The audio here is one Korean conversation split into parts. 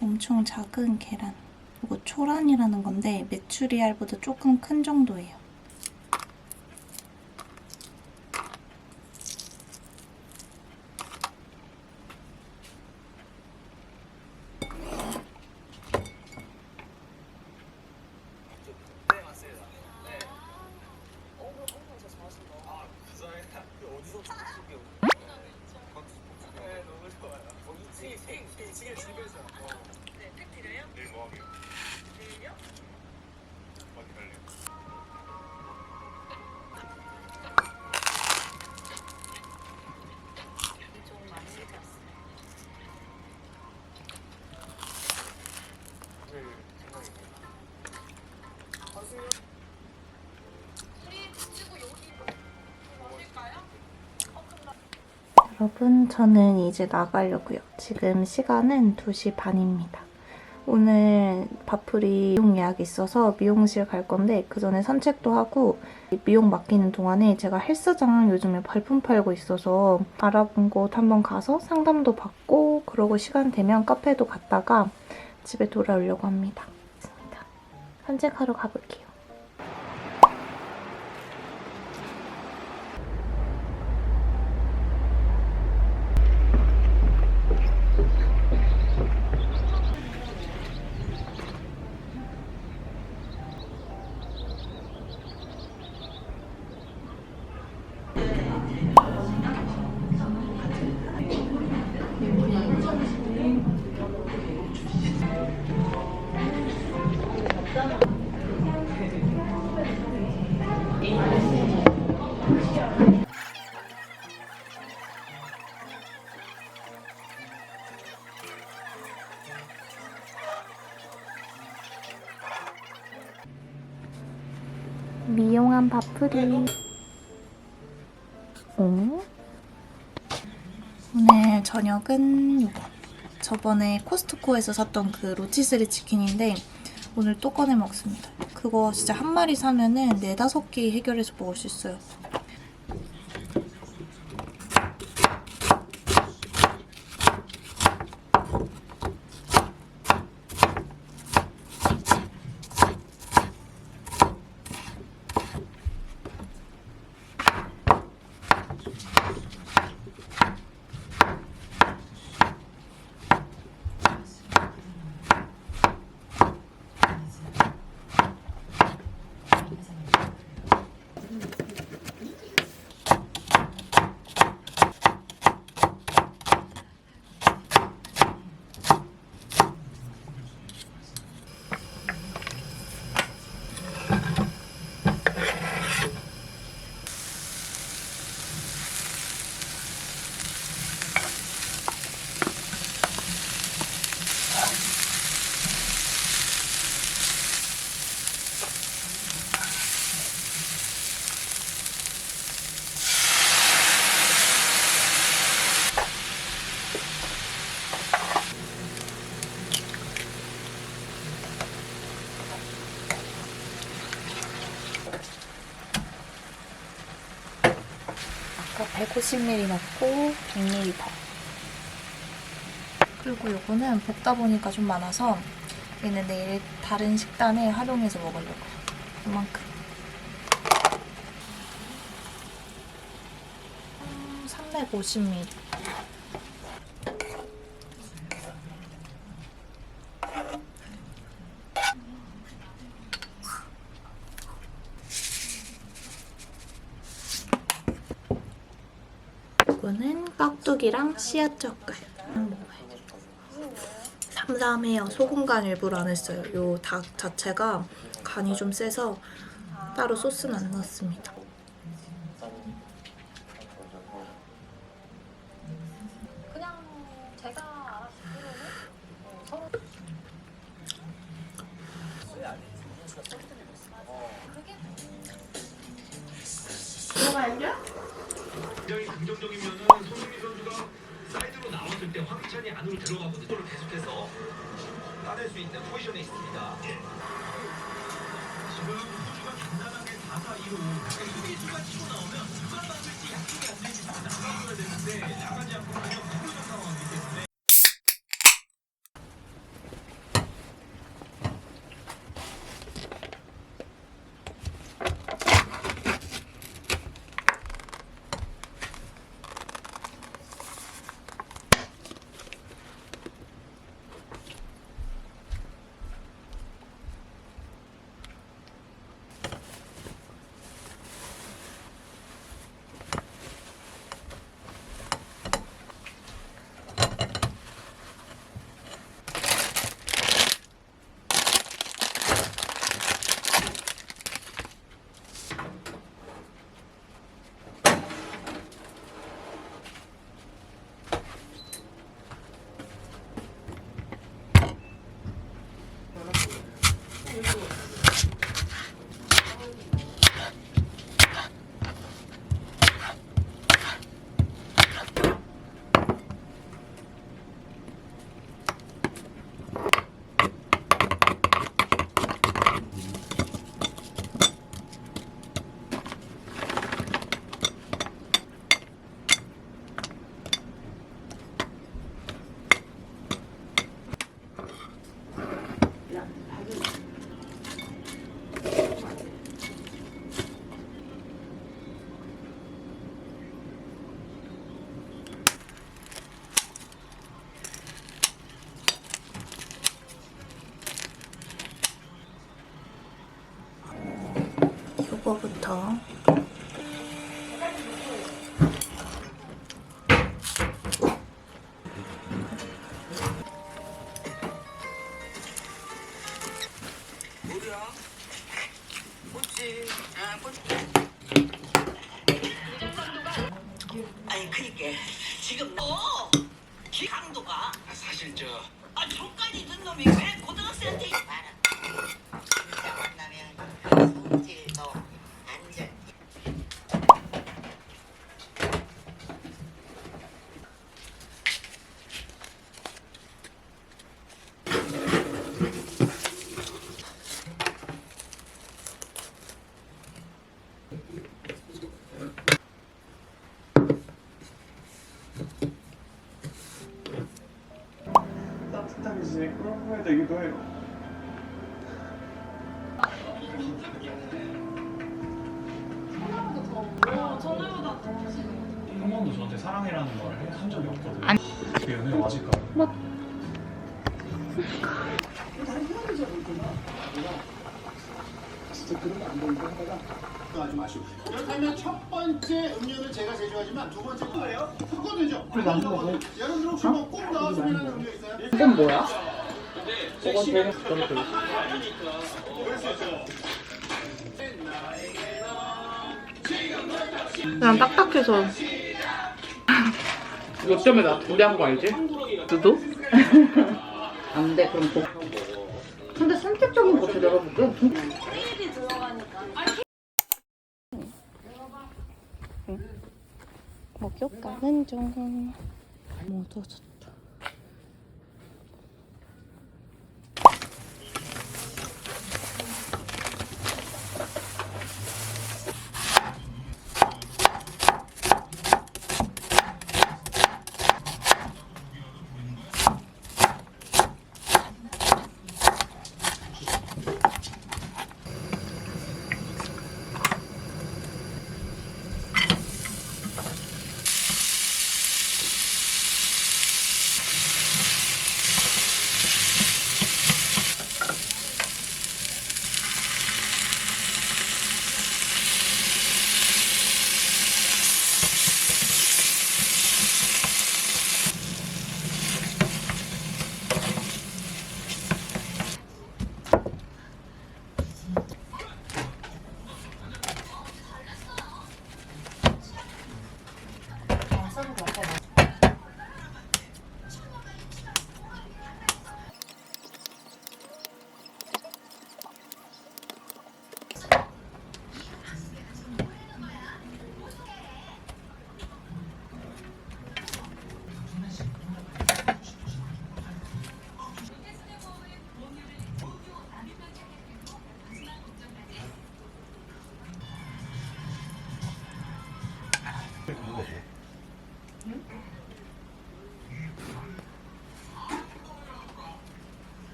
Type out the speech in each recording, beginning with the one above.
엄청 작은 계란. 이거 초란이라는 건데 메추리알보다 조금 큰 정도예요. 여러분, 저는 이제 나가려고요. 지금 시간은 2시 반입니다. 오늘 바풀이 미용 예약이 있어서 미용실 갈 건데 그 전에 산책도 하고 미용 맡기는 동안에 제가 헬스장 요즘에 발품 팔고 있어서 알아본 곳 한번 가서 상담도 받고 그러고 시간 되면 카페도 갔다가 집에 돌아오려고 합니다. 산책하러 가볼게요. 바풀이. 어? 오늘 저녁은 이거. 저번에 코스트코에서 샀던 그 로티스리 치킨인데 오늘 또 꺼내 먹습니다. 그거 진짜 한 마리 사면은 네다섯 개 해결해서 먹을 수 있어요. 150ml 넣고 100ml 더. 그리고 요거는 볶다 보니까 좀 많아서 얘는 내일 다른 식단에 활용해서 먹으려고요. 이만큼. 음, 350ml. 이거는 깍두기랑 씨앗 젓갈 먹어야죠. 삼삼해요. 소금 간 일부러 안 했어요. 요 닭 자체가 간이 좀 세서 따로 소스는 안 넣었습니다. 제가 알아 긍정적이면은 손흥민 선수가 사이드로 나왔을 때 황희찬이 안으로 들어가거든요. 를 계속해서 따낼 수 있는 포지션에 있습니다. 지금 호주가 간단하게 4-4-2로 수비수가 치고 나오면 누가 맞을지 약속이 안 되지 나가줘야 되는데 나가지 않고 그냥 무너져 이거부터. 아니 그니까 지금 너 강도가 아, 사실 저 아 저까지 있는 놈이 왜 고등학생한테 말아 진짜 만나면 성질도 안전 지내고 해야 되기도 해요. 한 번도 저한테 사랑이라는 말을 한 적이 없거든요. 아니. 그 연애 아직까지. 하 지 마시고. 그렇다면 첫 번째 음료는 제가 제조하지만 두 번째 거예요? 섞어내죠. 여러분들 혹시 뭐꼭 나왔으면 하는 음료 있어요? 이건 뭐야? 그냥 딱딱해서 요점에 나 둘이 한거 알지? 너도? 안 돼, 그럼 복. 근데 선택적인 거 제대로 해볼게. 목 욕 가는 중. 묻어졌다.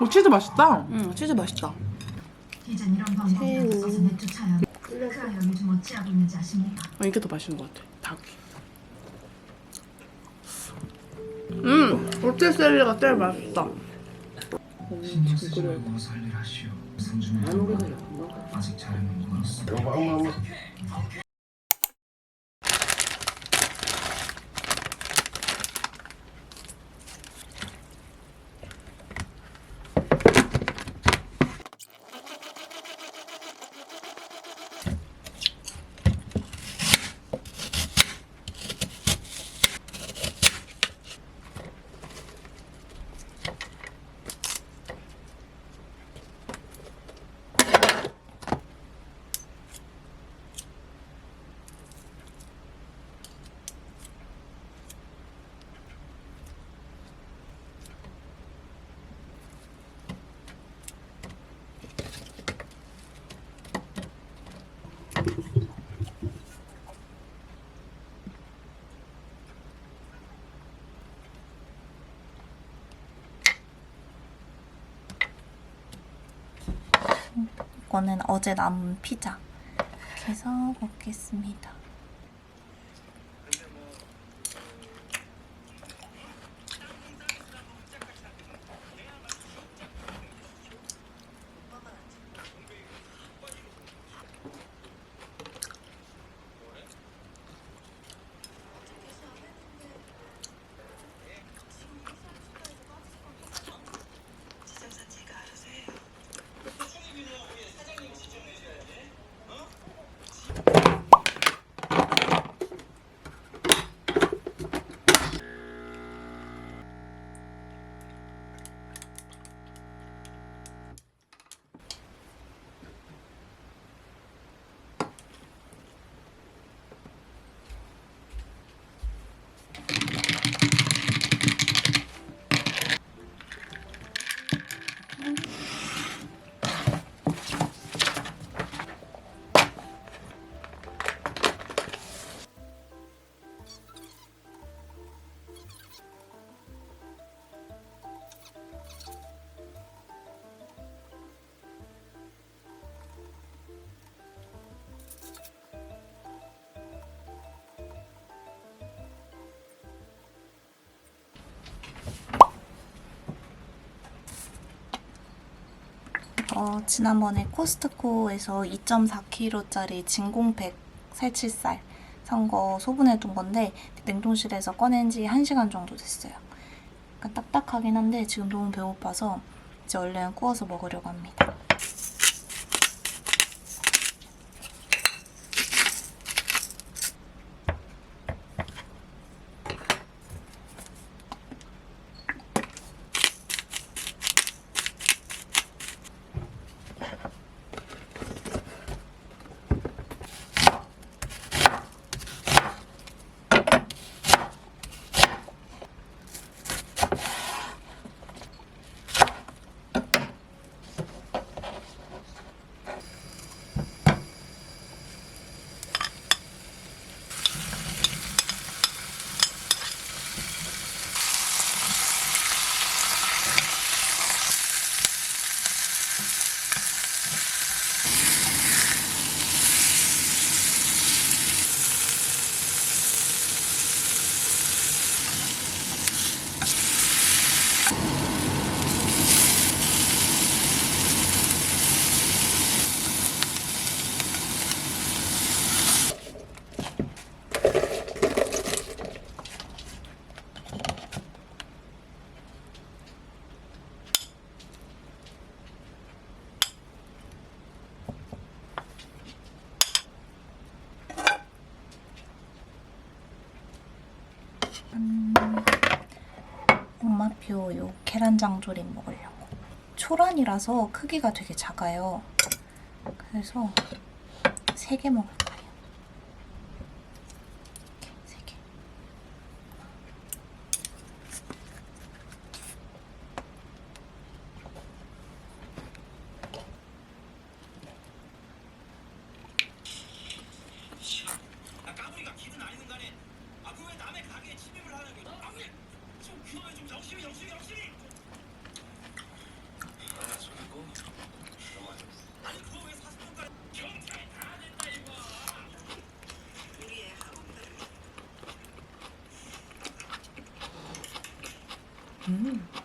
오 치즈 맛있다. 응, 치즈 맛있다. 아십니까? 어, 이게 더 맛있는 것 같아. 닭이. 음, 로테셀리가 제일 맛있다. 음, 지금 끓여야 돼. 마무리가 나쁜 거 아직 잘은 멀었어. 이 거는 어제 남은 피자. 해서 먹겠습니다. 어, 지난번에 코스트코에서 2.4kg짜리 진공팩 살치살 산 거 소분해 둔 건데 냉동실에서 꺼낸 지 1시간 정도 됐어요. 약간 딱딱하긴 한데 지금 너무 배고파서 이제 얼른 구워서 먹으려고 합니다. 엄마표 요 계란장조림 먹으려고. 초란이라서 크기가 되게 작아요. 그래서 세 개 먹을 嗯。